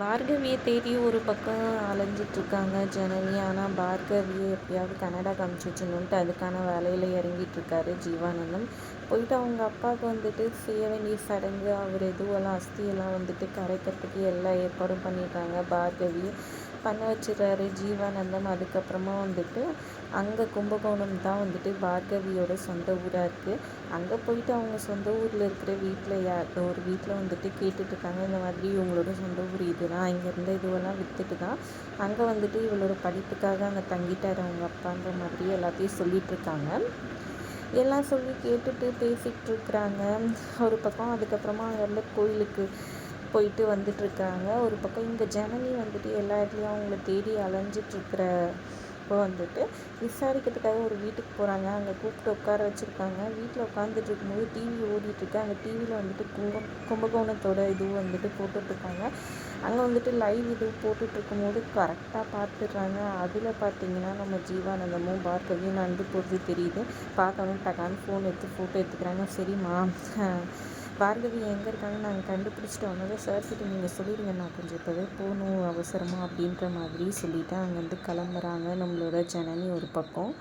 பார்கவியை தேடி ஒரு பக்கம் அலைஞ்சிட்ருக்காங்க ஜனனி. ஆனால் பார்கவியை எப்படியாவது கனடா காமிச்சு வச்சுணுன்ட்டு அதுக்கான வேலையில் இறங்கிட்டுருக்காரு ஜீவானந்தம். போயிட்டு அவங்க அப்பாவுக்கு வந்துட்டு செய்ய வேண்டிய சடங்கு அவர் எதுவெல்லாம் அஸ்தியெல்லாம் வந்துட்டு கரைக்கிறதுக்கு எல்லா ஏற்பாடும் பண்ணிடுறாங்க பார்கவி. பண்ண வச்சுறாரு ஜீவானந்தம் அதுக்கப்புறமா வந்துட்டு அங்கே கும்பகோணம் தான் வந்துட்டு பார்கவியோட சொந்த ஊராக இருக்குது அங்கே போயிட்டு அவங்க சொந்த ஊரில் இருக்கிற வீட்டில் யார் ஒரு வீட்டில் வந்துட்டு கேட்டுட்ருக்காங்க இந்த மாதிரி இவங்களோட சொந்த ஊர் இதுதான் இங்கேருந்து இதுவெல்லாம் விற்றுட்டு தான் அங்கே வந்துட்டு இவளோட படிப்புக்காக அங்கே தங்கிட்டார் அவங்க அப்பான்ற மாதிரி எல்லாத்தையும் சொல்லிகிட்ருக்காங்க எல்லாம் சொல்லி கேட்டுட்டு பேசிகிட்டு இருக்கிறாங்க ஒரு பக்கம் அதுக்கப்புறமா அங்கே இருந்த கோயிலுக்கு போயிட்டு வந்துட்டுருக்காங்க. ஒரு பக்கம் இங்கே ஜனனி வந்துட்டு எல்லா இடத்துலையும் அவங்கள தேடி அலைஞ்சிட்ருக்கிற இப்போ வந்துட்டு விசாரிக்கிறதுக்காக ஒரு வீட்டுக்கு போகிறாங்க அங்கே கூப்பிட்டு உட்கார வச்சுருக்காங்க. வீட்டில் உட்காந்துட்டு இருக்கும்போது டிவி ஓடிட்டுருக்கு அந்த டிவியில் வந்துட்டு கும்பம் கும்பகோணத்தோட இதுவும் வந்துட்டு போட்டுட்ருக்காங்க அங்கே வந்துட்டு லைவ் இது போட்டுட்ருக்கும்போது கரெக்டாக பார்த்துடுறாங்க அதில் பார்த்தீங்கன்னா நம்ம ஜீவானந்தமும் பார்க்கவே நண்டு போகிறது தெரியுது. பார்த்தோன்னே டக்கான்னு ஃபோன் எடுத்து ஃபோட்டோ எடுத்துக்கிறாங்க. சரிம்மா பார்கவி எங்கே இருக்காங்கன்னு நாங்கள் கண்டுபிடிச்சிட்டு வந்ததும் சார் கிட்ட நீங்கள் சொல்லிடுங்க. நான் கொஞ்சம் இப்போவே போகணும் அவசரமாக அப்படின்ற மாதிரி சொல்லிவிட்டு அங்கேருந்து கிளம்புறாங்க நம்மளோட ஜனனி ஒரு பக்கம்.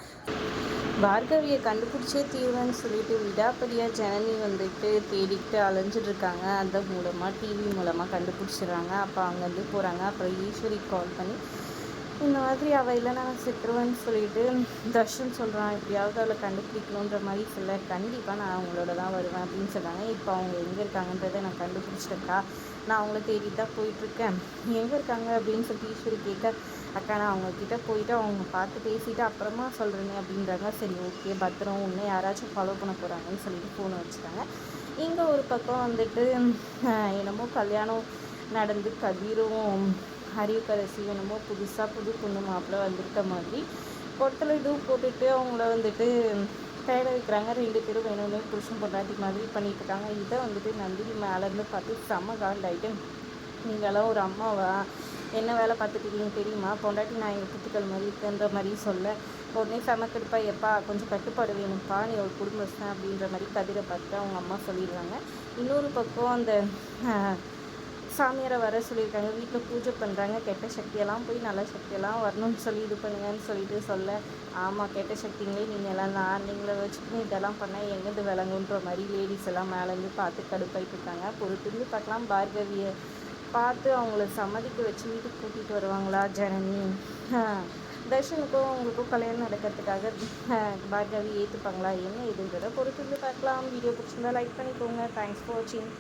பார்கவியை கண்டுபிடிச்சே தீர்வேன்னு சொல்லிட்டு விடாப்படியாக ஜனனி வந்துட்டு தேடிக்கிட்டு அலைஞ்சிட்ருக்காங்க அந்த மூலமாக டிவி மூலமாக கண்டுபிடிச்சிடுறாங்க. அப்போ அங்கேருந்து போகிறாங்க அப்புறம் ஈஸ்வரி கால் பண்ணி இந்த மாதிரி அவள் இல்லைனா நான் செத்துருவேன்னு சொல்லிட்டு தர்ஷன் சொல்கிறான் எப்படியாவது அவளை கண்டுபிடிக்கணுன்ற மாதிரி சொல்ல கண்டிப்பாக நான் அவங்களோட தான் வருவேன் அப்படின்னு சொல்கிறாங்க இப்போ அவங்க எங்கே இருக்காங்கன்றதை நான் கண்டுபிடிச்சிட்டேக்கா. நான் அவங்கள தேடி தான் போயிட்டுருக்கேன். எங்கே இருக்காங்க அப்படின்னு சொல்லிட்டு ஈஸ்வரி கேட்க அக்கா நான் அவங்கக்கிட்ட போயிட்டு அவங்க பார்த்து பேசிவிட்டு அப்புறமா சொல்கிறேனே அப்படின்றாங்க. சரி ஓகே பத்திரம் ஒன்று யாராச்சும் ஃபாலோ பண்ண போகிறாங்கன்னு சொல்லிட்டு ஃபோனை வச்சுட்டாங்க. இங்கே ஒரு பக்கம் வந்துட்டு என்னமோ கல்யாணம் நடந்து கதிரும் அரியக்கரசி என்னமோ புதுசாக புது பொண்ணு மாப்பிள்ளை வந்திருக்க மாதிரி ஒருத்தர் இது போட்டுட்டு அவங்கள வந்துட்டு தேட வைக்கிறாங்க. ரெண்டு பேரும் வேணும்னே புருஷன் பொண்டாட்டி மாதிரி பண்ணிட்டு இருக்காங்க. இதை வந்துட்டு நந்தினி மேலேருந்து பார்த்து செம்ம காண்டாயிட்டு நீங்களாம் ஒரு அம்மாவா? என்ன வேலை பார்த்துட்டு தெரியுமா? பொண்டாட்டி நான் எங்கள் புத்துக்கள் மாதிரி இருக்குன்ற மாதிரி சொல்ல. உடனே சமக்கெடுப்பா எப்பா கொஞ்சம் கட்டுப்பாடு வேணும்ப்பா. நீ ஒரு குடும்பஸ்தான் அப்படின்ற மாதிரி கதிரை பார்த்துட்டு அவங்க அம்மா சொல்லிடுறாங்க இன்னொரு பக்கம் அந்த சாமியாரை வர சொல்லியிருக்காங்க வீட்டில் பூஜை பண்ணுறாங்க கெட்ட சக்தியெல்லாம் போய் நல்ல சக்தியெல்லாம் வரணும்னு சொல்லி இது பண்ணுங்கன்னு சொல்லிட்டு சொல்ல ஆமாம் கெட்ட சக்திங்களே நீங்கள் எல்லாம் நான் நீங்களை வச்சுக்கணும் இதெல்லாம் பண்ணால் எங்கேருந்து விளங்குன்ற மாதிரி லேடிஸ் எல்லாம் மேலேருந்து பார்த்து கடுப்பாயிட்டு இருக்காங்க. பொறுத்திருந்து பார்க்கலாம் பார்கவியை பார்த்து அவங்கள சம்மதிக்க வச்சு வீட்டுக்கு கூட்டிகிட்டு வருவாங்களா ஜனனி? தர்ஷனுக்கும் அவங்களுக்கும் கல்யாணம் நடக்கிறதுக்காக பார்கவி ஏற்றுப்பாங்களா என்ன இதுன்றதை பொறுத்திருந்து பார்க்கலாம். வீடியோ பிடிச்சிருந்தா லைக் பண்ணிக்கோங்க. தேங்க்ஸ் ஃபார் வாட்சிங்